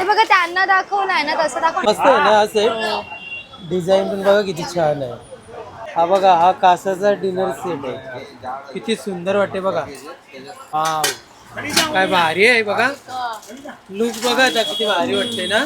ते बघा त्यांना दाखवलंय ना तसं दाखव मस्त आहे ना असं डिझाईन पण बघा किती छान आहे. हा बघा हा कासाचा डिनर सेट आहे. किती सुंदर वाटते बघा. हा काय भारी आहे बघा. लुक बघा आता किती भारी वाटते ना.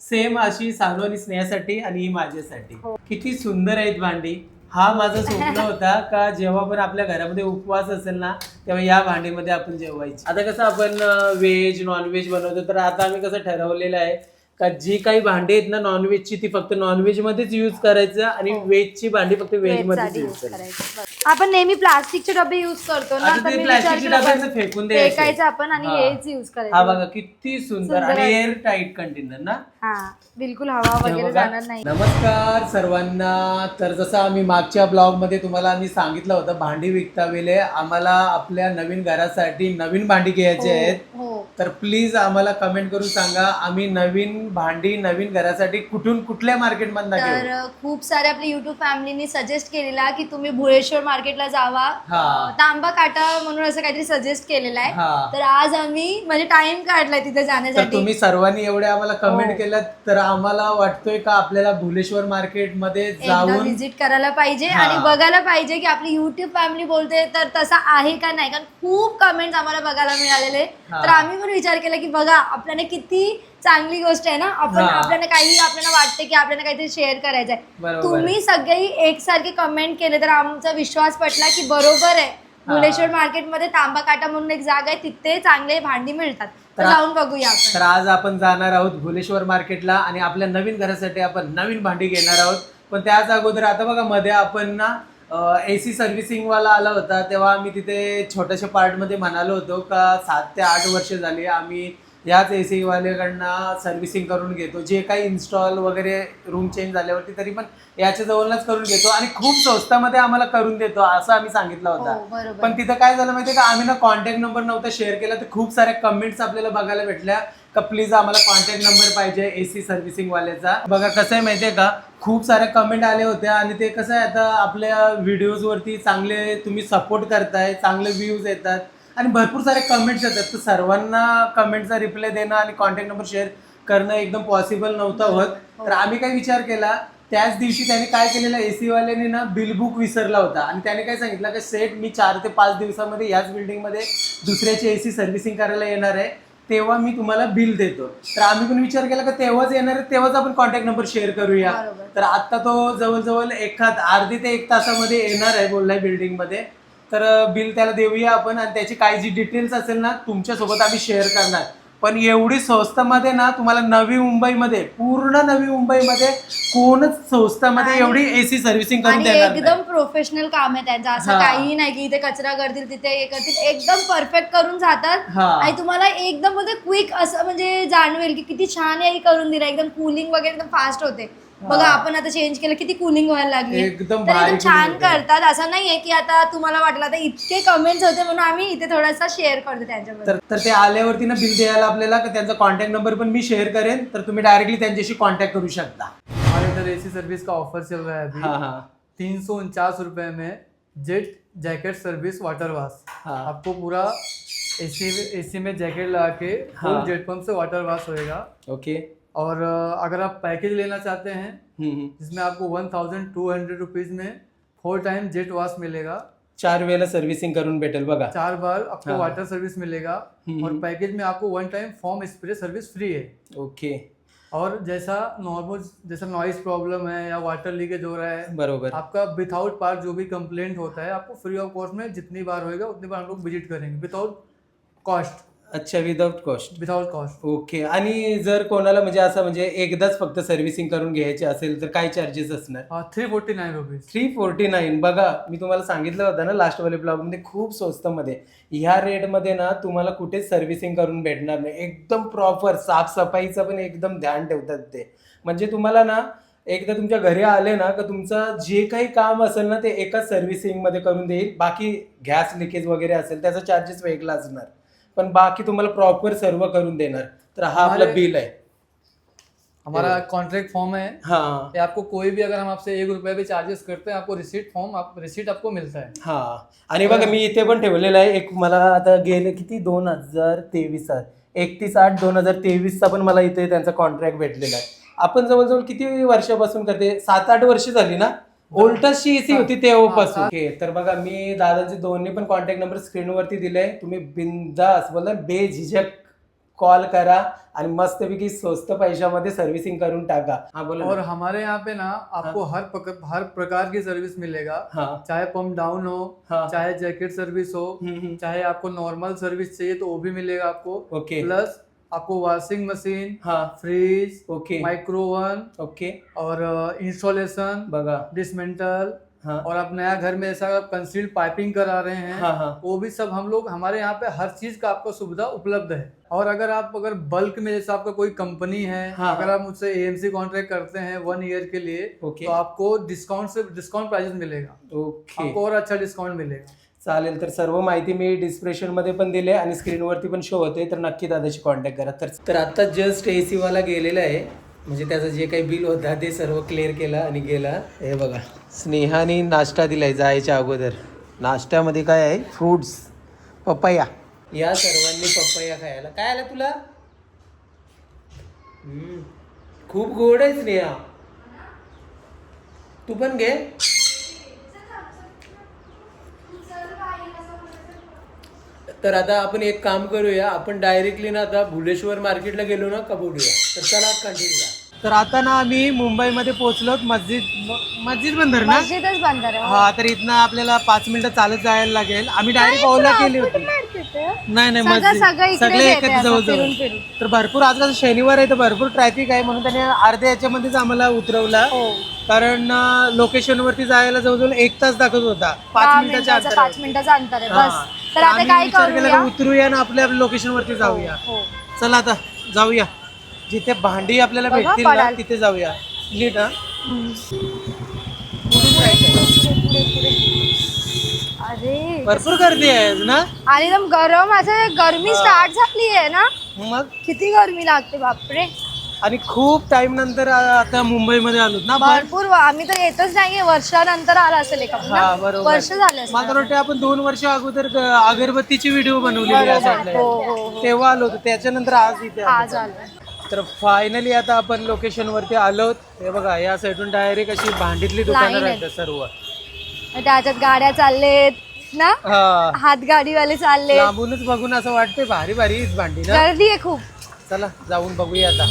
सेम अशी सानू आणि स्नेहासाठी आणि ही माझ्यासाठी. किती सुंदर आहेत भांडी. हा माझा स्वप्न होता का जेव्हा पण आपल्या घरामध्ये उपवास असेल ना तेव्हा या भांडीमध्ये आपण जेवायची. आता कसं आपण व्हेज नॉनव्हेज बनवतो तर आता आम्ही कसं ठरवलेलं आहे का जी काही भांडी आहेत ना नॉनव्हेजची ती फक्त नॉनव्हेज मध्येच युज करायचं आणि व्हेजची भांडी फक्त व्हेज मध्येच यूज करायची. आपण नेहमी प्लास्टिकचे डबे युज करतो ना आता तर ते मी विचार प्लास्टिकचे केला बस फेकून द्यायचे. फेकायचं आपण आणि हा. हेच युज हा करायचं बघा किती सुंदर सुंदर आणि आहे. एअर टाईट कंटेनर ना हा बिलकुल हवा हे वगैरे बघा. जाणार नाही नमस्कार सर्वांना तर जसं आम्ही मागच्या ब्लॉगमध्ये तुम्हाला आम्ही सांगितलं होतं भांडी विकता वेळे आम्हाला आपल्या नवीन घरासाठी नवीन भांडी घ्यायची आहेत हो तर प्लीज आम्हाला कमेंट करून सांगा आम्ही नवीन भांडी नवीन घरासाठी कुठून कुठल्या मार्केट मधून तर घेऊ खूप सारे आपल्या युट्यूब फॅमिलीनी सजेस्ट केलेला की तुम्ही भुळेश्वर मार्केटला जावा हा. तांबा काटा म्हणून असं काहीतरी सजेस्ट केलेलं आहे हा. तर आज आम्ही म्हणजे टाइम काढलाय तिथे तर जाण्यासाठी तुम्ही सर्वांनी एवढे आम्हाला कमेंट हो. केलं तर आम्हाला वाटतोय का आपल्याला भुलेश्वर मार्केटमध्ये एकदा जाऊन व्हिजिट करायला पाहिजे हा. आणि बघायला पाहिजे की आपली युट्यूब फॅमिली बोलते तर तसा आहे का नाही कारण खूप कमेंट्स आम्हाला बघायला मिळालेले हा. तर आम्ही पण विचार केला की बघा आपल्याला किती चांगली गोष्ट आहे ना. आपण हा. आपल्याला काही आपल्याला वाटते की आपल्याला काहीतरी शेअर करायचं आहे बरोबर. तुम्ही सगळी एकसारखे कमेंट केले तर आमचा विश्वास पटला की बरोबर आहे. हा. भुलेश्वर मार्केटमध्ये तांबा काटा म्हणून एक जागा आहे. तिथे चांगले भांडी मिळतात. तर तर- जाऊन बघूया आपण. तर आज आपण जाणार आहोत भुलेश्वर मार्केटला आणि आपल्या नवीन घरासाठी आपण नवीन भांडी घेणार आहोत. पण त्याच अगोदर आता बघा मध्ये आपण ना ए सी सर्व्हिसिंग वाला आला होता. तेव्हा आम्ही तिथे छोट्याशा पार्टमध्ये म्हणालो होतो का सात ते आठ वर्ष झाली. आम्ही याच ए सी वाल्याकडनं सर्व्हिसिंग करून घेतो. जे काही इन्स्टॉल वगैरे रूम चेंज झाल्यावरती तरी पण याच्या जवळच करून घेतो आणि खूप स्वस्तामध्ये आम्हाला करून देतो असं आम्ही सांगितलं हो होता. बरोबर. पण तिथं काय झालं माहितीये का? आम्ही ना कॉन्टॅक्ट नंबर नव्हता शेअर केला तर खूप साऱ्या कमेंट्स आपल्याला बघायला भेटल्या. का प्लीज आम्हाला कॉन्टॅक्ट नंबर पाहिजे एसी सर्व्हिसिंग वाल्याचा बघा कसं आहे माहितीये का? खूप साऱ्या कमेंट आल्या होत्या आणि ते कसं आहे आता आपल्या व्हिडिओज वरती चांगले तुम्ही सपोर्ट करताय चांगले व्ह्यूज येतात. आणि भरपूर सारे कमेंट्स येतात. तर सर्वांना कमेंटचा रिप्लाय देणं आणि कॉन्टॅक्ट नंबर शेअर करणं एकदम पॉसिबल नव्हतं होत. तर आम्ही काय विचार केला. त्याच दिवशी त्याने काय केलेलं एसी वाल्याने ना बिल बुक विसरला होता. आणि त्याने काय सांगितलं की सेट मी चार ते पाच दिवसामध्ये याच बिल्डिंगमध्ये दुसऱ्याची एसी सर्व्हिसिंग करायला येणार आहे. तेव्हा मी तुम्हाला बिल देतो. तर आम्ही पण विचार केला की तेव्हाच येणार आहे तेव्हाच आपण कॉन्टॅक्ट नंबर शेअर करूया. तर आता तो जवळजवळ एखाद अर्धी ते एक तासामध्ये येणार आहे बोललाय बिल्डिंगमध्ये तर बिल त्याला देऊया आपण आणि त्याची काही जी डिटेल्स असेल ना तुमच्यासोबत आम्ही शेअर करणार पण एवढी स्वस्तामध्ये ना तुम्हाला नवी मुंबईमध्ये पूर्ण नवी मुंबईमध्ये कोणच स्वस्तामध्ये आणि- एवढी एसी सर्व्हिसिंग करून आणि देणार नाही. एकदम प्रोफेशनल काम आहे त्यांचं असं हा. काही नाही की इथे कचरा करतील तिथे हे करतील एकदम परफेक्ट करून जातात हा. आणि तुम्हाला एकदम म्हणजे क्विक असं म्हणजे जाणवेल की किती छान आहे करून दिलं एकदम कूलिंग वगैरे एकदम फास्ट होते बघा आपण आता चेंज केलं किती कूलिंग व्हायला लागली. एकदम तर भारी एकदम छान cooling होते. करतात. असं नाहीये की आता तुम्हाला वाटलं आता इतके कमेंट्स होते म्हणून आम्ही इथे थोडासा शेअर करतो त्यांच्याबद्दल. तर तर ते आल्यावरती ना बिल द्यायला आपल्याला का त्यांचा कॉन्टॅक्ट नंबर पण मी शेअर करेन. तर तुम्ही डायरेक्टली त्यांच्याशी कॉन्टॅक्ट करू शकता. हमारे इधर एसी सर्विस का ऑफर चल रहा है अभी। हा तीन सौ उनचास रुपये में jet jacket service water wash हाँ। आपको पूरा एसी एसी में जैकेट लगा के फुल हाँ। जेट पंप से वाटर वॉश होएगा। ओके और अगर आप पैकेज लेना चाहते हैं हम्म, हम्म. जिसमें आपको one thousand two hundred rupees में फोर टाइम जेट वॉश मिलेगा चार वेळेला सर्व्हिसिंग करून भेटेल बघा चार बार आपको हाँ। वाटर सर्विस मिलेगा हम्म। और पैकेज में आपको one time form spray service free है ओके और जैसा नॉर्मल जैसा नॉइस प्रॉब्लम है या वाटर लीकेज हो रहा है बरोबर आपका विदाउट पार्ट जो भी कंप्लेंट होता है आपको फ्री ऑफ़ कॉस्ट में जितनी बार होएगा उतनी बार हम लोग विज़िट करेंगे विदाउट कॉस्ट अच्छा without cost without cost okay आणि जर कोणाला म्हणजे असं म्हणजे एकदाच फक्त सर्व्हिसिंग करून घ्यायची असेल तर काय चार्जेस असणार? Three forty nine rupees three forty nine बघा मी तुम्हाला सांगितलं होतं ना लास्ट वाले ब्लॉगमध्ये खूप स्वस्तमध्ये. ह्या रेटमध्ये ना तुम्हाला कुठेच सर्व्हिसिंग करून भेटणार नाही. एकदम प्रॉपर साफसफाईचं पण एकदम ध्यान ठेवतात ते. म्हणजे तुम्हाला ना एकदा तुमच्या घरी आले ना का तुमचं जे काही काम असेल ना ते एकाच सर्व्हिसिंगमध्ये करून देईल. बाकी गॅस लिकेज वगैरे असेल त्याचा चार्जेस वेगळा असणार. पण बाकी तुम्हाला प्रॉपर सर्व करून देणार. तर हा आपला हमारे- बिल आहे. हमारा कॉन्ट्रैक्ट फॉर्म है। हा. ये आपको कोई भी अगर हम आपसे एक रुपये भी चार्जेस करते हैं आपको रिसीट फॉर्म आप रिसीट आपको मिलता है। हा. आणि बघा मी इथे पण ठेवलेलं आहे. एक मला आता गेले किती? दोन हजार तेवीसात एकतीस आठ दोन हजार तेवीसचा पण मला इथे त्यांचा कॉन्ट्रॅक्ट भेटलेला आहे. आपण जवळजवळ किती वर्षापासून करते? सात आठ वर्ष झाली ना? ओल्टसची एसी होती तेव्हापासून. ओके तर बघा मी दादांचे दोन्ही पण कॉन्टॅक्ट नंबर स्क्रीनवरती दिले तुम्ही बिंदास बोला बेझिझक कॉल करा आणि मस्तपैकी स्वस्त पैशामध्ये सर्व्हिसिंग करून टाका. हा बोला और. हमारे यहाँ पे ना आपको हर हर प्रकार की सर्विस मिलेगा। हा. चाहे पंप डाउन हो हाँ। चाहे जैकेट सर्विस हो. चाहे आपको नॉर्मल सर्विस चाहिए तो वो भी मिलेगा आपको। ओके. प्लस आपको वॉशिंग मशीन हाँ। Fridge okay. Microwave okay. और इंस्टॉलेशन बघा डिसमेंटल हा। और आप नया घर में ऐसा कंसील्ड पाइपिंग करा रहे हैं हाँ हाँ। वो भी सब हम लोग हमारे यहाँ पे हर चीज़ का आपको सुविधा उपलब्ध है। और अगर आप अगर बल्क में जैसे आपका कोई कंपनी है हाँ, अगर। आप मुझसे एएमसी कॉन्ट्रैक्ट करते हैं वन ईयर के लिए ओके। तो आपको डिस्काउंट से डिस्काउंट प्राइजेस मिलेगा। ओके। आपको और अच्छा डिस्काउंट मिलेगा। चालेल तर सर्व माहिती मी डिस्क्रिप्शनमध्ये पण दिली आहे आणि स्क्रीनवरती पण शो होते तर नक्की दादाशी कॉन्टॅक्ट करा. तर तर आता जस्ट ए सी वाला गेलेला आहे. म्हणजे त्याचं जे काही बिल होता ते सर्व क्लिअर केलं आणि गेला. हे बघा. स्नेहाने नाश्ता दिलाय जायच्या अगोदर. नाश्त्यामध्ये काय आहे? Fruits papaya. या सर्वांनी पपया खायला. काय आलं तुला? खूप गोड आहे स्नेहा. तू पण घे. तर आता आपण एक काम करूया आपण डायरेक्टली ना आता भुलेश्वर मार्केटला गेलो ना का बोलूया तर चला कंटिन्यू तर आता ना आम्ही मुंबईमध्ये पोहोचलो मस्जिद मस्जिद बंदर ना? मस्जिदच बंद आहे हा. तर इथनं आपल्याला पाच मिनिटं चालत जायला लागेल. आम्ही डायरेक्ट ओला केली होती. नाही नाही सगळं मस्जिद. सगळं इकडेच सगळे येते एकच असं जवळ फिरून जवळ फिरून. तर भरपूर आज कसं शनिवार आहे तर भरपूर ट्रॅफिक आहे म्हणून त्याने अर्ध्या याच्यामध्येच आम्हाला उतरवला. हो. कारण लोकेशन वरती जायला जवळजवळ एक तास दाखवत होता. पाच मिनिटाच्या. पाच मिनिटाचं अंतर आहे हा. बस तर आता काय करूया? उतरूया ना आपल्या लोकेशन वरती जाऊया. हो चला आता जाऊया. जिथे भांडी आपल्याला बघा, भेटतील ना पडाल. तिथे जाऊया. नीट हा? अरे. भरपूर गर्दी आहे ना? आणि एकदम गरम असं गरमी स्टार्ट झाली आहे ना? मग? किती गरमी लागते बापरे. आणि खूप टाइम नंतर आता मुंबईमध्ये आलो ना आपण? भरपूर आम्ही तर येतच नाहीये. वर्षानंतर आला असेल एका हा बरोबर. वर्ष झाले असेल. मला वाटतं आपण दोन वर्ष अगोदर ग- अगरबत्तीची व्हिडिओ बनवलेली. साईडला. हो, हो, हो. तेव्हा आलो होतो. त्याच्यानंतर आज इथे आलो. आज आलो. तर फायनली आता आपण लोकेशन वरती आलोत. हे बघा या साईडून डायरेक्ट अशी भांडीतली दुकानं Line आहे. राहतात सर्व. त्याच्यात गाड्या चाललेत ना? हा. हात गाडीवाले चालले लांबूनच बघून असं वाटतंय भारी भारी भांडी ना? गर्दी आहे खूप. चला जाऊन बघूया आता.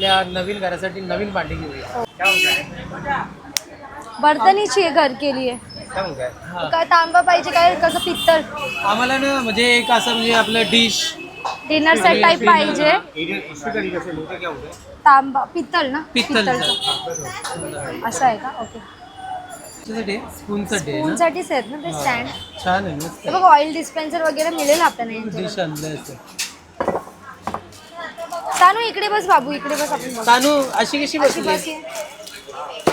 आपल्या नवीन घरासाठी नवीन भांडी घेऊया. बर्तनीची आहे घर केली आहे. काय तांबा पाहिजे काय कसं पित्तल आम्हाला ना म्हणजे एक असं म्हणजे आपलं डिश डिनर सेट टाईप पाहिजे. तांबा पित्तल ना? पित्तलचं. पित्तलचं. असं आहे का? ओके. स्पूनसाठी आहे ना? स्पूनसाठीच आहेत ना ते स्टँड छान आहे मस्त हे बघ ऑइल डिस्पेन्सर वगैरे मिळेल आपल्याला यांच्याकडे. डिश आणलंय असं तानू इकडे बस बाबू इकडे बस आपण बघू. तानू अशी कशी अशी बसली? बस ये.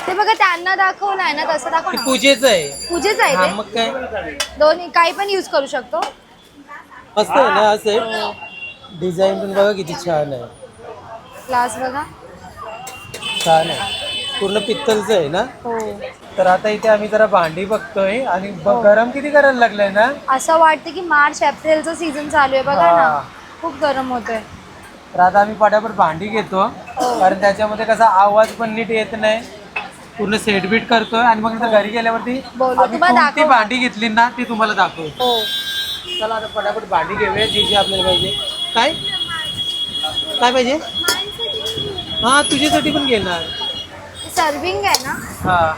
ते बघा त्यांना दाखवलं आहे ना तसं दाखव ना. पूजेचं आहे. पूजेच हा आहे मग काय? दोन्ही काही पण यूज करू शकतो. मस्त आहे ना असं डिझाईन पण बघा किती छान आहे. ग्लास बघा. छान आहे. पूर्ण पित्तलचं आहे ना? हो. तर आता इथे आम्ही जरा भांडी बघतोय आणि ब- गरम किती करायला लागलंय ना? असं वाटतं की मार्च एप्रिलचं सीझन चालू आहे. बघा हा. ना खूप गरम होतोय. तर आता आम्ही पटापट भांडी घेतो. कारण त्याच्यामध्ये कसा आवाज पण नीट येत नाही. पूर्ण सेटबीट करतोय आणि मग नंतर घरी गेल्यावरती बोलू, आम्ही तुम्हाला कोणती दाखव. भांडी घेतली ना ती तुम्हाला दाखवतो हो. चला आता पटापट भांडी घेऊया जी जी आपल्याला पाहिजे. काय? काय पाहिजे? हा तुझ्यासाठी पण घेणार. सर्विंग आहे ना? हा.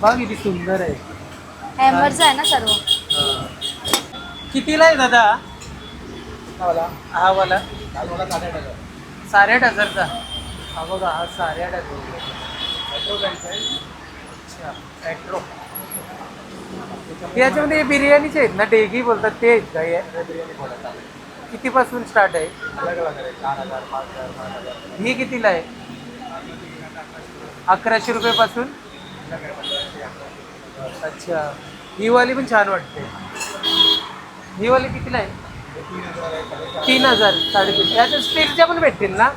बघ किती सुंदर आहे. आहे ना सर्व? कितीला आहे दादा? हा वाला. साडेआठ हजारचा. हा बघा हा साडेआठ हजार. अच्छा. मेट्रो याच्यामध्ये हे बिर्याणीचे आहेत ना डेगी बोलतात ते आहेत का हे? कितीपासून स्टार्ट आहे? ही कितीला आहे? अकराशे रुपयापासून? अच्छा. ही वाली पण छान वाटते. ही वाली कितीला आहे? तीन हजार साडेतीन. याच्या स्टीलच्या पण भेटतील ना?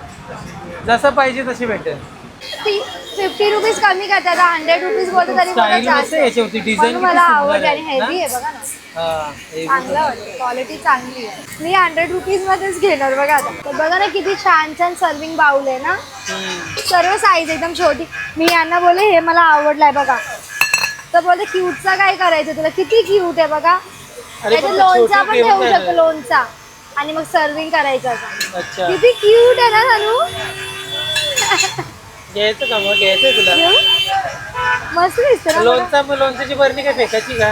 जसं पाहिजे तशी भेटेल. फिफ्टी रुपीज कमी करतात हंड्रेड रुपीज बोलतो तरी मला design म्हणून मला आवडते आणि हेवी? आहे बघा ना. हा चांगलं वाटतं. क्वालिटी चांगली आहे. मी हंड्रेड रुपीज मध्येच घेणार बघा आता. तर बघा ना किती छान छान सर्विंग बाउल आहे ना. सर्व साईज एकदम छोटी. मी यांना बोलले हे मला आवडलाय बघा. तर बोलते क्यूटचा काय करायचं तुला? किती क्यूट आहे बघा. अरे त्याच्यात पण ते लोणचा छोटं पण ठेवू शकतो. लोणचा. आणि मग सर्विंग करायचं असं. अच्छा. किती क्यूट आहे ना सानू? घ्यायचं का मग? घ्यायचंय तुला. घेऊ? मस्त दिसतं ना. लोणचा मग लोणच्याची बरणी काय फेकायची का?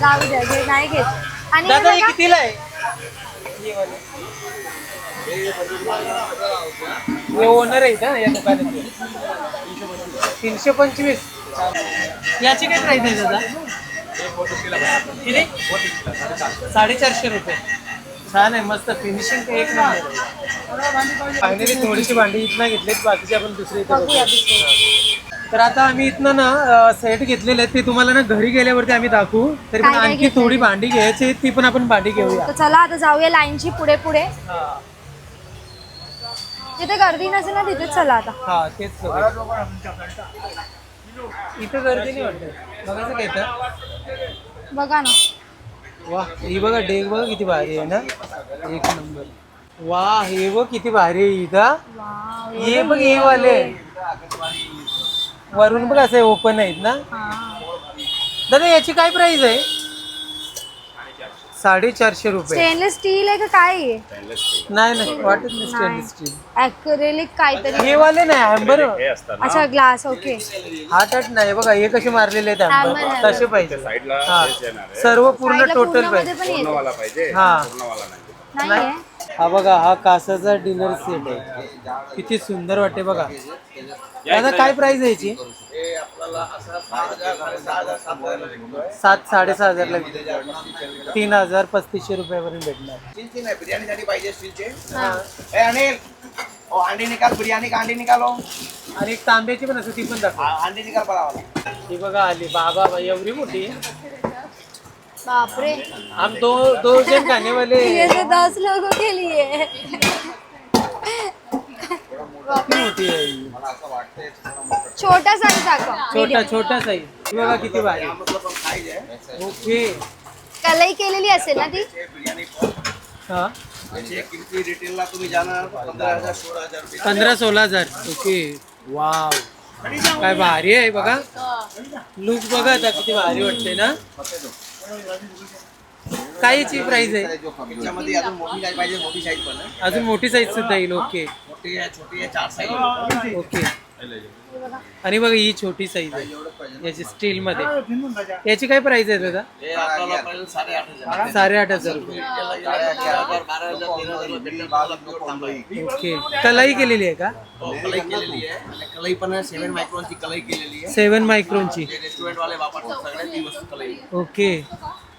राहू द्या घे- नाही घेत. आणि हे दादा हे बघा, कितीला आहे? हे वाले. हे ओनर आहे का या दुकानाचे तीनशे पंचवीस. याची काय प्राइस आहे दादा? किती साडेचारशे रुपये छान आहे मस्त फिनिशिंग एक नंबर फायनली थोडीशी भांडी इथनं घेतलीत बाकीची आपण दुसरी. तर आता आम्ही इथनं ना सेट घेतलेले आहेत ते तुम्हाला ना घरी गेल्यावरती आम्ही दाखवू तरी पण आणखी? थोडी भांडी घ्यायची ती पण आपण भांडी घेऊया तर चला आता जाऊया लाईनची पुढे पुढे हा. जिथे गर्दी नसेल ना तिथेच चला आता हा तेच. इथं गर्दी नाही वाटत. बघायचं काय बघा ना. वा ही बघा डेक बघा किती भारी आहे ना. एक नंबर. वा हे बघ किती भारी आहे इथं. हे बघ हे वाले. वरून बघ असे ओपन आहेत ना. दादा याची काय प्राइस आहे? साडेचारशे रुपये. स्टेनलेस स्टील आहे का काय? आहे नाही नाही वाटत नाही स्टेनलेस स्टील काहीतरी. हे वाले नाही हॅम्बर अच्छा ग्लास ओके हाट हाट नाही बघा हे कसे मारलेले आहेत Hammer, हॅम्बर hammer. तसे पाहिजे. साईडला हा. तेच येणार आहे. सर्व पूर्ण टोटल पूर्णमध्ये पाहिजे. पण येते. पूर्णवाला पाहिजे. हा. पूर्णवाला नाही. नाही आहे. हा बघा हा कासाचा डिनर सेट आहे. किती सुंदर वाटते बघा. दादा काय प्राइस आहे याची? सात साडेसहा हजारला. तीन हजार पस्तीसशे रुपयापर्यंत भेटणार. स्टीलची नाही बिर्याणीसाठी पाहिजे स्टीलचे हा. ए अनिल. ओ अंडी निकाल बिर्याणी का अंडी निकालो? आणि एक तांब्याची पण असं ती पण दाखव. अंडी निकाल बनावाला ही बघा आली. बाबा बाई एवढी मोठी. बापरे. हम दो दो जन खाने वाले ये तो दस लोगों के लिए किती मोठी आहे. ही? छोटा साईज दाखवा छोटा छोटा साईज ही। बघा किती भारी मतलब हम साइज़ है? ओके। कलई केलेली असेल ना ती हे हा रिटेलला तुम्ही जाणार पंधरा हज़ार सोळा हज़ार रुपये पंधरा सोळा हज़ार ओके। वाव काय भारी आहे बघा लुक बघा आता किती भारी वाटते ना? काय याची प्राइस आहे त्याच्यामध्ये अजून मोठी साईज पाहिजे मोठी साईज पण आहे. अजून मोठी साईज सुद्धा येईल ओके। मोठी आहे छोटी आहे चार साईज ओके। आणि बघा ही छोटी साईज आहे. याची स्टील मध्ये. याची काय प्राइस आहे दादा? हे साडेआठ हजार. रुपये. ओके. कलाई केलेली आहे का? हो, कलई केलेली आहे. आणि कलई पण सेव्हन मायक्रोनची कलई केलेली आहे. सेवन मायक्रोनची ओके.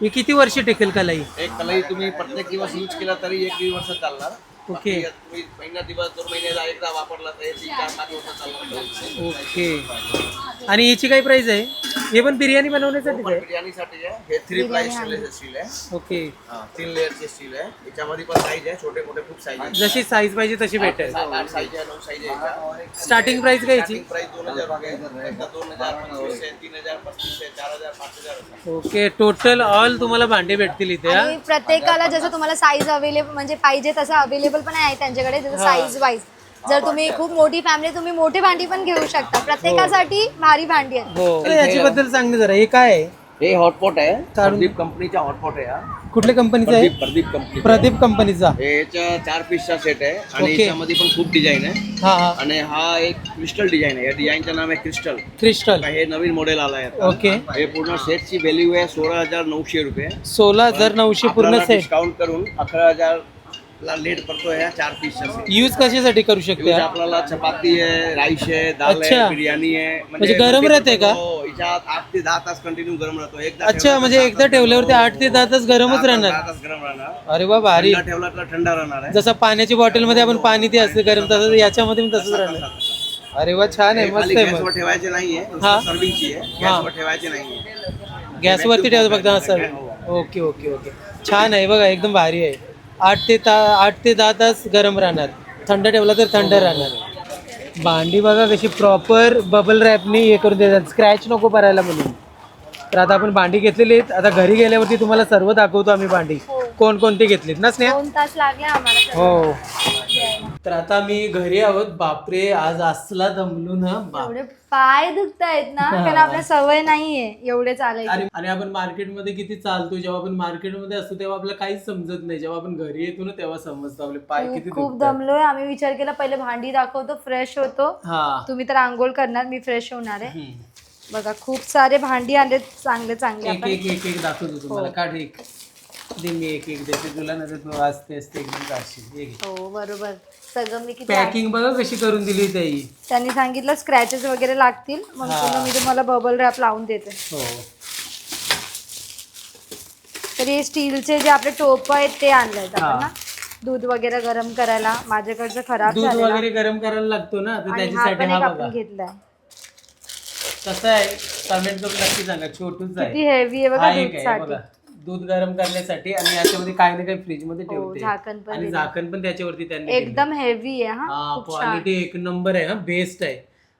ही किती वर्ष टिकेल कलाई? एक कलई तुम्ही प्रत्येक दिवस यूज केला तरी एक दीड वर्ष चालणार. ओके. बाकी तुम्ही महिना दिवस दोन महिन्याला एकदा वापरला तर हे तीन चार पाच वर्ष चालणार. ओके आणि याची काय प्राइस आहे? हे पण बिर्याणी बनवण्यासाठी आहे? बिर्याणीसाठी आहे. हे थ्री प्लाय स्टील आहे. ओके. हा, तीन लेअरचे स्टील आहे. याच्यामध्ये पण साईज आहे. छोटे मोठे खूप साईज आहे जशी साईज पाहिजे तशी भेटेल. सात आठ साईज आहे नऊ साईज आहे. स्टार्टिंग प्राइस काय याची? स्टार्टिंग प्राइस दोन हजार रुपये आहे. एकदा दोन हजार पंचवीस आहे तीन हजार पस्तीस आहे चार हजार पाच हजार. ओके टोटल ऑल तुम्हाला भांडे भेटतील इथे हा? आणि प्रत्येकाला जसं तुम्हाला साईज अवेलेबल म्हणजे पाहिजे तसं अवेलेबल पण आहे त्यांच्याकडे जसं साईज वाईज जर तुम्ही खूप मोठी फॅमिली तुम्ही मोठी भांडी पण घेऊ शकता. प्रत्येकासाठी भारी भांडी आहेत. हो. याच्याबद्दल सांग जरा. हे काय आहे? हे हॉटपॉट आहे. प्रदीप कंपनीचा हॉटपॉट आहे हा. कुठल्या कंपनीचा आहे? प्रदीप प्रदीप कंपनी प्रदीप कंपनीचा हे याच्या चार पीसचा सेट आहे. आणि. याच्यामध्ये पण खूप डिझाईन आहे. हा हा. आणि हा एक क्रिस्टल डिझाईन आहे. या डिझाईनचं नाव आहे क्रिस्टल क्रिस्टल हे नवीन मॉडेल आलं आहे आता. ओके हे पूर्ण सेटची व्हॅल्यू आहे सोळा हजार नऊशे रुपये. सोळा हजार नऊशे पूर्ण सेट डिस्काउंट करून अकरा हजार ला लेट पडतोय या चार सेट यूज कशासाठी करू शकते? हा? आपल्याला चपाती आहे राईस आहे दाल अच्छा. आहे बिर्याणी आहे. म्हणजे गरम राहते का? हो आठ ते दहा तास कंटिन्यू गरम राहतो. एकदा अच्छा ठेवला तर म्हणजे दहा एकदा तास ठेवल्यावरती गरम आठ ते दहा तास. गरमच दहा तास- राहणार. दहा तास गरम राहणार. अरे वा भारी. थंड ठेवला तर थंड राहणार आहे. जसं पाण्याची बॉटलमध्ये आपण पाणी ते असते गरम तसं याच्यामध्ये पण तसंच राहणार. अरे वा छान आहे हे मस्त आहे गॅसवर मग. ठेवायचे नाहीये हा. सर्विंगची आहे. गॅसवर ठेवायचे नाहीये. गॅसवरती फक्त हा सर ओके ओके ओके. छान आहे बघा एकदम भारी आहे. आठ ते ता आठ ते दहा तास गरम राहणार. थंड ठेवला तर थंड राहणार. भांडी बघा कशी प्रॉपर बबल रॅपनी हे करून देतात. स्क्रॅच नको पडायला म्हणून. तर आता आपण भांडी घेतलेली आहेत. आता घरी गेल्यावरती तुम्हाला सर्व दाखवतो आम्ही भांडी. कोण कोणती घेतलीत ना स्नेहा? दोन तास लागले आम्हाला हो. तर आता मी घरी आहोत. बापरे आज असला दमलो ना बाप. एवढे पाय दुखतायत ना कारण आपल्या सवय नाहीये एवढे चालायचे आणि आणि आपण मार्केटमध्ये किती चालतो जेव्हा आपण मार्केटमध्ये असतो तेव्हा आपल्याला काहीच समजत नाही. जेव्हा आपण घरी येतो ना तेव्हा समजतं आपले पाय किती खूप- खूप दुखतात दमलोय. आम्ही विचार केला पहिले भांडी दाखवतो फ्रेश होतो. हा. तुम्ही तर आंघोळ करणार मी फ्रेश होणार आहे. हम्म. बघा खूप सारे भांडी आणले चांगले चांगले. एक आपण एक एक एक दाखवतो तुम्हाला. काढ एक. दे मी एक एक देते. तुला ना तू असते असते एकदम एक हो बरोबर. सगळं मी किती पॅकिंग बघा कशी करून दिली ताई. त्यांनी सांगितलं स्क्रॅचेस वगैरे लागतील. मग हा. पुन्हा मी तुम्हाला बबल रॅप लावून देते. हो. तर हे स्टीलचे जे आपले टोप आहेत ते आणले आहेत हा. ना? दूध वगैरे गरम करायला. माझ्याकडचं खराब दूध झालेलं. वगैरे गरम करायला लागतो ना तर आणि हा त्याच्यासाठी पण हा एक बघा. आपण घेतलाय. कसं आहे? कमेंट करून नक्की सांगा. छोटूच आहे. किती हेवी आहे बघा हा एक आहे दूधसाठी बघा. दूध गरम करण्यासाठी आणि याच्यामध्ये काही ना काही फ्रीजमध्ये हो, ठेवते. पण आणि. झाकण पण त्याच्यावरती त्यांनी. एकदम हेवी आहे हा. हा खूप छान. क्वालिटी एक नंबर आहे हा बेस्ट आहे.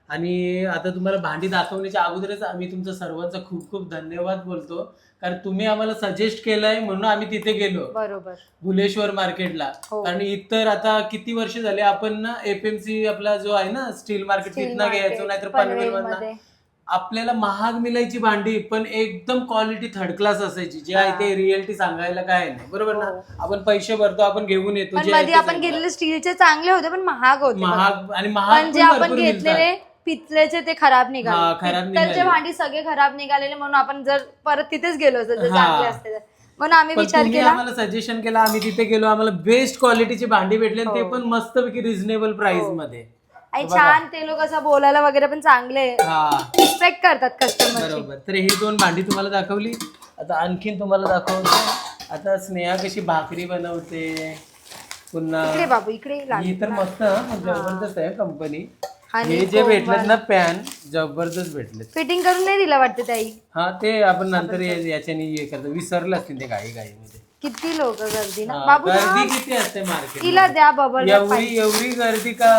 आणि आता तुम्हाला भांडी दाखवण्याच्या अगोदरच आम्ही तुमचं सर्वांचा खूप खूप धन्यवाद बोलतो. कारण तुम्ही आम्हाला सजेस्ट केलंय म्हणून आम्ही तिथे गेलो. बरोबर. भुलेश्वर मार्केटला. हो. कारण इतर आता किती वर्ष झाले आपण ना एपीएमसी आपला जो आहे ना स्टील मार्केट Steel तिथनं घ्यायचो नाहीतर पनवेल पनवेल मध्ये. आपल्याला महाग मिळायची भांडी पण एकदम क्वालिटी थर्ड क्लास असायची जे आहे ते रिअलिटी सांगायला काय नाही बरोबर ना आपण पैसे भरतो आपण घेऊन येतो हो. पण जे आहे मध्ये ते आपण सांगतो. गेलेले स्टीलचे चांगले होते पण महाग होते बघा. महाग आणि महाग पण जे पण आपण भरपूर घेतलेले. पितळेचे ते खराब हा, निघाले खराब पितळचे निघाले. भांडी सगळे खराब निघालेले म्हणून आपण जर परत तिथेच गेलो असतो जर हा. चांगले असते तर म्हणून आम्ही पण विचार तुम्ही केला आम्हाला सजेशन केलं आम्ही तिथे गेलो आम्हाला बेस्ट क्वालिटीची भांडी भेटली आणि ते हो. पण मस्तपैकी रिझनेबल प्राइसमध्ये आणि छान ते लोक असं बोलायला वगैरे पण चांगले हा. रिस्पेक्ट करतात कस्टमरची बरोबर. तर ही दोन भांडी तुम्हाला दाखवली. आता आणखीन तुम्हाला दाखवतो. आता स्नेहा कशी भाकरी बनवते. पुन्हा इकडे बाबू इकडे लाग. ही तर मस्त हं, जबरदस्त आहे कंपनी आणि हे जे. भेटलेत ना पॅन जबरदस्त भेटलेत. फिटिंग करून नाही दिला वाटते ताई? हा ते आपण नंतर या- याच्याने हे करतो. विसरलं असतील ते काही काही मध्ये किती लोक गर्दी ना? हा, बाबू गर्दी किती असते मार्केट तिला द्या बबल रॅप एवढी एवढी गर्दी का?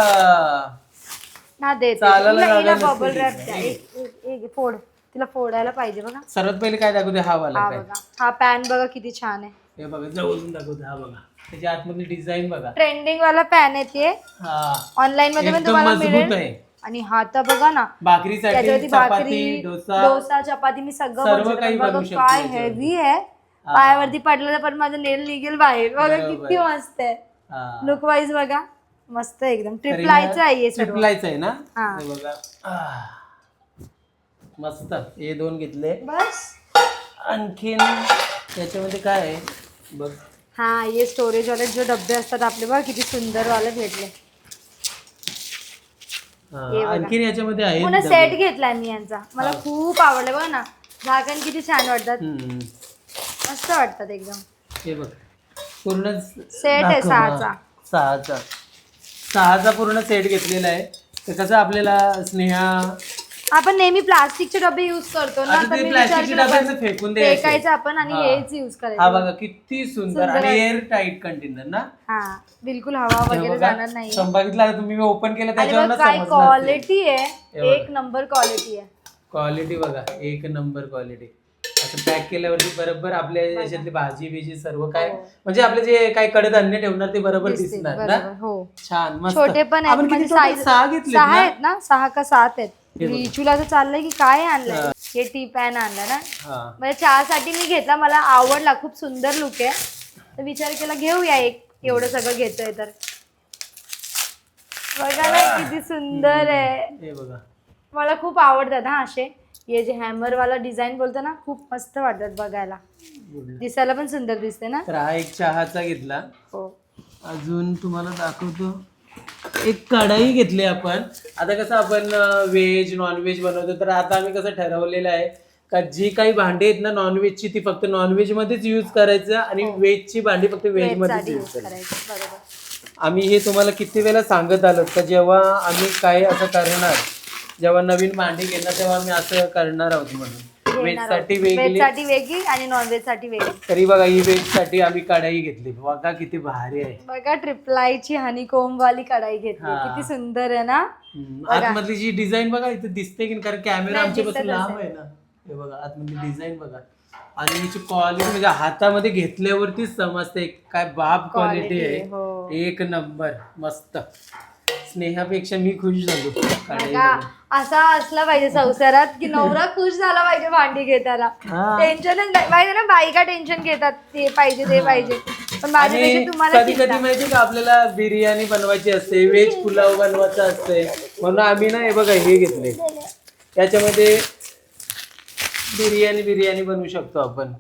ना देते. चालायला हिला- हिला जागा बबल नसते रॅप तिला. द्या. एक- एक- एक फोड. तिला फोडायला पाहिजे बघा. सर्वात पहिले काय दाखवते हा वाला हा पॅन बघा. हा पॅन बघा किती छान आहे. हे बघा जवळून दाखवते हा बघा. त्याच्या आतमधली डिझाईन बघा. ट्रेंडिंग वाला पॅन आहे ते. हा. ऑनलाईन मध्ये पण एकदम तुम्हाला मजबूत मिळेल. आहे. आणि हा तर बघा ना. त्याच्यावरती चपाती भाकरी डोसा डोसा चपाती मी सगळं सर्व बनवू शकते. काही बघा बनवू शकते काय. हेवी आहे. पायावरती पडलेलं पण माझं नेल निघेल बाहेर. बघा. किती मस्त आहे. लुक वाईज बघा. मस्त एकदम. ट्रिपलायचं आहे ट्रिपलायचं आहे ना? हा. बघा. मस्त. हे दोन घेतले. बस. आणखीन त्याच्यामध्ये काय आहे? बघ. हा हे स्टोरेज वाले जो डब्बे असतात आपले बघा किती सुंदर वाले भेटले. आणखीन याच्यामध्ये आहे पुन्हा सेट घेतलाय मी यांचा. मला खूप आवडलं बघा ना. झाकण किती छान वाटतात. मस्त वाटतात एकदम. हे बघ पूर्ण Set आहे दाखव, हा. सहाचा. सहाचा. सहाचा पूर्ण सेट घेतलेला आहे. तर कसं आपल्याला स्नेहा आपण नेहमी प्लास्टिकचे डबे युज करतो ना आता तर ते मी विचार प्लास्टिकचे केला डब्याचं फेकून द्यायचे. फेकायचं आपण आणि हा. हेच युज हा करायचं बघा किती सुंदर सुंदर आणि आहे. एअर टाईट कंटेनर ना. हा बिलकुल हवा हे वगैरे बघा, जाणार नाही आता तुम्ही ओपन केलं आणि बघ काय क्वालिटी आहे. एक नंबर क्वालिटी आहे. क्वालिटी बघा एक नंबर क्वालिटी असं पॅक केल्यावरती बरोबर आपल्या याच्यातली भाजी बिजी सर्व काय हो. म्हणजे आपले जे काही कडधान्य ठेवणार ते बरोबर दिसतील, दिसणार ना? बरोबर हो. छान मस्त. छोटे पण आहेत आपण म्हणजे total सहा घेतले सहा आहेत ना? सहा का सात आहेत. हे बघा. रिचूला तर चाललंय की काय आणलंय? हे. टी पॅन आणलं ना? हा. म्हणजे चहासाठी मी घेतला मला आवडला खूप सुंदर लुक आहे. तर विचार केला घेऊया एक. एवढं सगळं घेतोय तर. बघा ना किती सुंदर आहे. हे बघा. मला खूप आवडतात हा असे. हे जे हॅमर वाला डिझाईन बोलतो ना खूप मस्त वाटतात बघायला. दिसायला पण सुंदर दिसते ना? तर हा एक चहाचा घेतला. हो. अजून तुम्हाला दाखवतो. एक कढाई घेतली आपण. आता कसं आपण व्हेज नॉनव्हेज बनवतो. तर आता आम्ही कसं ठरवलेलं आहे का जी काही भांडी आहेत ना नॉनव्हेजची ती फक्त नॉनव्हेज मध्येच यूज करायचं आणि व्हेजची भांडी फक्त व्हेज मध्येच साठी यूज करायची. आम्ही हे तुम्हाला किती वेळा सांगत आलो का जेव्हा आम्ही काय असं करणार जेव्हा नवीन भांडी घेणार तेव्हा आम्ही असं करणार आहोत म्हणून. व्हेज घेणार साठी व्हेज वेगळी. साठी वेगळी आणि नॉनव्हेजसाठी वेगळी. तरी बघा ही व्हेजसाठी आम्ही कढाई घेतली. बघा किती भारी आहे. बघा ट्रिपलायची हनी कोंब वाली कढाई घेतली. हा. किती सुंदर आहे ना? हम्म, बघा. आतमधली जी डिझाईन बघा इथे दिसते की नाही? कारण कॅमेरा नाही, आमच्या पासून लांब. आहे ना. हे बघा आतमधली डिझाईन बघा. आणि याची क्वालिटी म्हणजे हातामध्ये घेतल्यावरतीच समजते काय बाप क्वालिटी Quality, हो. आहे एक नंबर. मस्त. स्नेहापेक्षा मी खुश झालो. कढाई बघा बघून. असा असला पाहिजे संसारात की नवरा खुश झाला पाहिजे भांडी घेताना. हा. टेन्शनच नाही. माहिती ना बायका टेन्शन घेतात. ते पाहिजे ते पाहिजे. पण आणि माझ्यापेक्षा तुम्हाला कधी कधी चिंता. माहिती का आपल्याला बिर्याणी बनवायची असते व्हेज पुलाव बनवायचा असते. म्हणून आम्ही ना हे बघा हे घेतले. याच्यामध्ये बिर्याणी बिर्याणी बनवू शकतो आपण.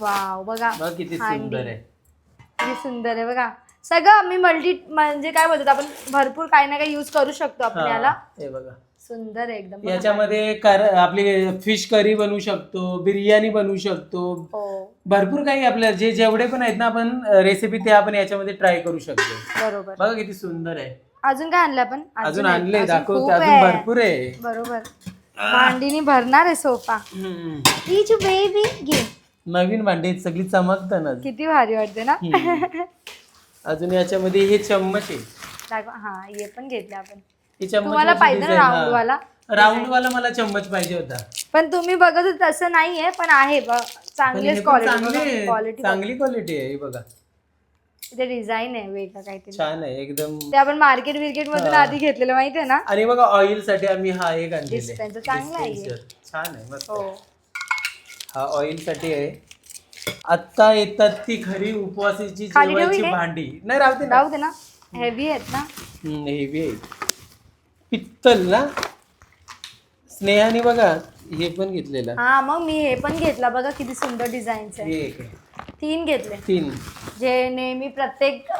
वाव बघा. बघा किती. सुंदर आहे. किती सुंदर आहे बघा. सगळं आम्ही मल्टी म्हणजे काय बोलतात आपण भरपूर काही ना काही युज करू शकतो आपण याला हा, हे बघा. सुंदर आहे एकदम. याच्यामध्ये कर आपली फिश करी बनवू शकतो बिर्याणी बनवू शकतो. हो. भरपूर काही आपल्या जे जेवढे पण आहेत ना आपण रेसिपी ते आपण याच्यामध्ये ट्राय करू शकतो. बरोबर. बघा किती सुंदर आहे. अजून काय आणलं आपण? अजून आहे. आणले अजून दाखवते खूप अजून आहे. भरपूर आहे. बरोबर. भांडीनी भरणार आहे सोफा. हम्म. इचू बेबी घे नवीन भांडी आहेत, सगळी चमकताना किती भारी वाटते ना? अजून याच्यामध्ये हे चम्मच आहे. दाखव हा हे पण घेतले आपण. हे चम्मच तुम्हाला पाहिजे ना round वाला? राऊंड वाला मला चम्मच पाहिजे होता. पण तुम्ही बघत होते तसं नाहीये पण आहे ब- पण हे चांगलीच पण क्वालिटी चांगली. क्वालिटी चांगली क्वालिटी आहे हे बघा. इथे डिझाईन आहे वेगळा काहीतरी. छान आहे एकदम. ते आपण मार्केट विर्केट मधून आधी घेतलेलं माहितीये ना? आणि बघा ऑइलसाठी आम्ही हा एक आणलेला Dispenser चांगला आहे. छान आहे मस्त हो. हा ऑइलसाठी आहे. आता येतात ती खरी उपवासाची खाली ठेवू जेवायची? भांडी. नाही राहते ना. राहू दे ना. हेवी आहेत ना. हेवी आहे पित्तल ना? स्नेहाने बघा हे पण घेतलेलं. हा मग मी हे पण घेतला. बघा किती सुंदर डिझाईन्स आहे हे एक आहे. तीन घेतले. तीन. जे नेहमी प्रत्येक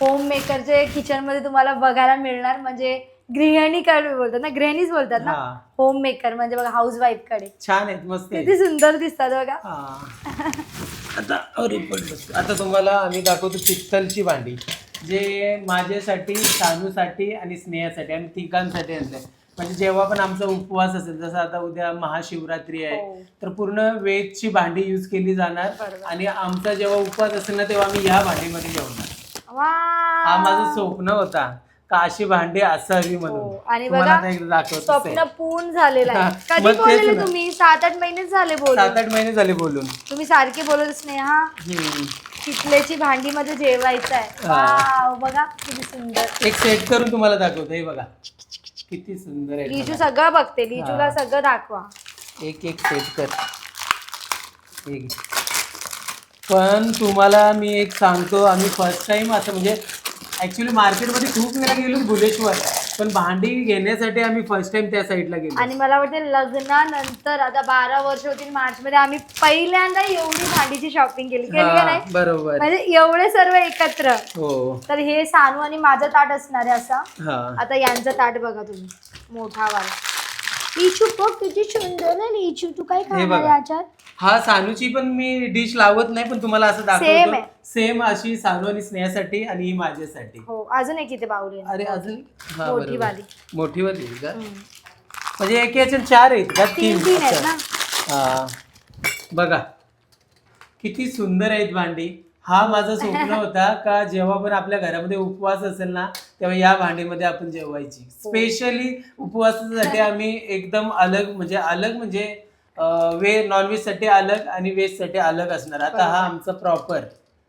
होम मेकरचे किचनमध्ये तुम्हाला बघायला मिळणार. म्हणजे गृहिणी कडे बोलतात ना गृहिणीच बोलतात ना? हा. होम मेकर म्हणजे बघा हाऊस वाईफकडे. छान आहेत मस्त किती सुंदर दिसतात बघा. हा. आता अरे. आता तुम्हाला आम्ही दाखवतो पित्तलची भांडी जे माझ्यासाठी सानूसाठी आणि स्नेहासाठी आणि तिघांसाठी आणलंय. म्हणजे जेव्हा पण आमचा उपवास असेल जसं आता उद्या महाशिवरात्री आहे हो. तर पूर्ण वेजची भांडी यूज केली जाणार बरोबर. आणि आमचा जेव्हा उपवास असेल ना तेव्हा आम्ही या भांडीमध्ये जेवणार. हा माझं स्वप्न होता. का अशी भांडी असावी हो. म्हणून आणि तुम्हाला बघा आता एकदा दाखवतो स्वप्न. पूर्ण झालेलं हा, आहे कधी मग तेच बोललेले ना. तुम्ही सात आठ महिनेच झाले बोलून सात आठ महिने झाले बोलून तुम्ही सारखे बोलत स्नेहा हम्म. भांडी मध्ये जेवायचं आहे हा. वाव, बघा किती सुंदर एक सेट करून तुम्हाला दाखवतो हे बघा किती सुंदर आहे बघा. सगळं बघते लिचूला हा. सगळं दाखवा एक एक सेट कर हे. पण तुम्हाला मी एक सांगतो आम्ही फर्स्ट टाइम असं म्हणजे ऍक्च्युली मार्केटमध्ये खूप वेळा गेलो भुलेश्वर पण भांडी घेण्यासाठी आम्ही फर्स्ट टाइम त्या साईडला गेलो. आणि मला वाटते लग्नानंतर आता बारा वर्ष होतील मार्च मध्ये आम्ही पहिल्यांदा एवढी भांडीची शॉपिंग केली. केली का हा, नाही? बरोबर. म्हणजे एवढे सर्व एकत्र. हो. तर हे सानू आणि माझं ताट असणार आहे असा. हा. आता यांचं ताट बघा तुम्ही. मोठा वाला. लिचू बघ किती सुंदर आहे लिचू. तू काय खाणार बघा. आहे याच्यात? हा सानूची पण मी डिश लावत नाही पण तुम्हाला असं Same दाखवतो आहे. सेम अशी सानू आणि स्नेहासाठी आणि ही माझ्यासाठी हो अजून एक इथे आहे. अरे अजून हा मोठी बरोबर. वाली. मोठी वाली आहे का हम्म. म्हणजे एक याच्यात चार आहेत का तीन तीन आहेत अच्छा. ना हा बघा किती सुंदर आहेत भांडी हा माझा स्वप्न होता का जेव्हा पण आपल्या घरामध्ये उपवास असेल ना तेव्हा या भांडीमध्ये आपण जेवायची हो. स्पेशली उपवासासाठी आम्ही एकदम अलग म्हणजे अलग म्हणजे अं, वे नॉनव्हेजसाठी अलग आणि व्हेजसाठी अलग असणार. आता हा आमचा प्रॉपर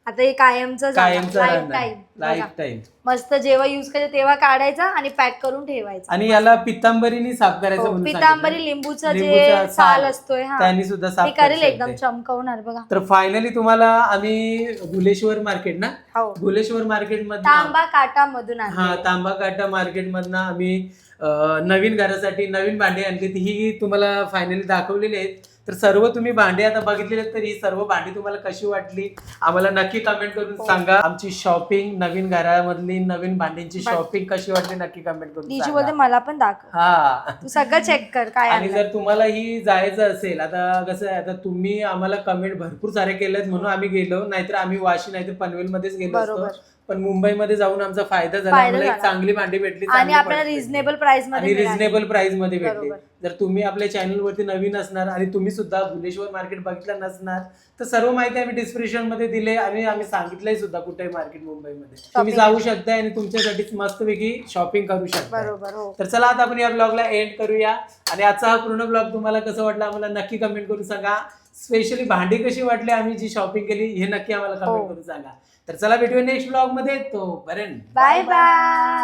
आता हे कायमचं कायमचा लाईफ राहणार. टाईम लाईफ टाईम मस्त जेव्हा युज करायचं तेव्हा काढायचा आणि पॅक करून ठेवायचा. आणि याला पितांबरीने साफ करायचं हो, म्हणून पितांबरी सांगितलं. लिंबूचं जे लिंबूचा साल. असतोय हा. त्यांनी सुद्धा साफ करेल करू एकदम शकते. चमकवणार बघा. तर फायनली तुम्हाला आम्ही भुलेश्वर मार्केट ना? हो. भुलेश्वर मार्केट मधनं तांबा काटा मधून हा तांबा काटा मार्केट मधनं आम्ही नवीन घरासाठी नवीन भांडी आणली. ही तुम्हाला फायनली दाखवलेली आहेत. तर सर्व तुम्ही भांडी आता बघितलेली तर ही सर्व भांडी तुम्हाला कशी वाटली? आम्हाला नक्की कमेंट करून हो. सांगा. आमची शॉपिंग नवीन घरामधली नवीन भांडींची शॉपिंग कशी वाटली नक्की कमेंट करून बोलते मला पण दाखव. हा. तू सगळं चेक कर काय आणि आणलंय. जर तुम्हाला ही जायचं असेल आता कसं आहे आता तुम्ही आम्हाला कमेंट भरपूर सारे केलेत म्हणून आम्ही गेलो नाहीतर आम्ही वाशी नाहीतर पनवेल मध्येच गेलो असतो. पण मुंबईमध्ये जाऊन आमचा फायदा झाला फायदा आम्हाला एक झाला. चांगली भांडी भेटली आणि चांगली आपल्याला. रिझनेबल प्राइसमध्ये आणि मिळाली. रिझनेबल प्राइसमध्ये भेटली बरोबर. जर तुम्ही आपल्या चॅनल वरती नवीन असणार आणि तुम्ही सुद्धा भुलेश्वर मार्केट बघितलं नसणार तर सर्व माहिती आम्ही डिस्क्रिप्शनमध्ये दिले आणि आम्ही सांगितलंय सुद्धा कुठे मार्केट मुंबईमध्ये तुम्ही Shopping. जाऊ शकता आणि तुमच्यासाठी मस्तपैकी शॉपिंग करू शकता बरोबर हो तर चला आता आपण या ब्लॉगला एंड करूया आणि आजचा हा पूर्ण ब्लॉग तुम्हाला कसं वाटलं आम्हाला नक्की कमेंट करून सांगा स्पेशली भांडी कशी वाटली आम्ही जी शॉपिंग केली हे नक्की आम्हाला हो. कमेंट करून सांगा तर चला भेटूया नेक्स्ट ब्लॉगमध्ये. तो पर्यंत बाय बाय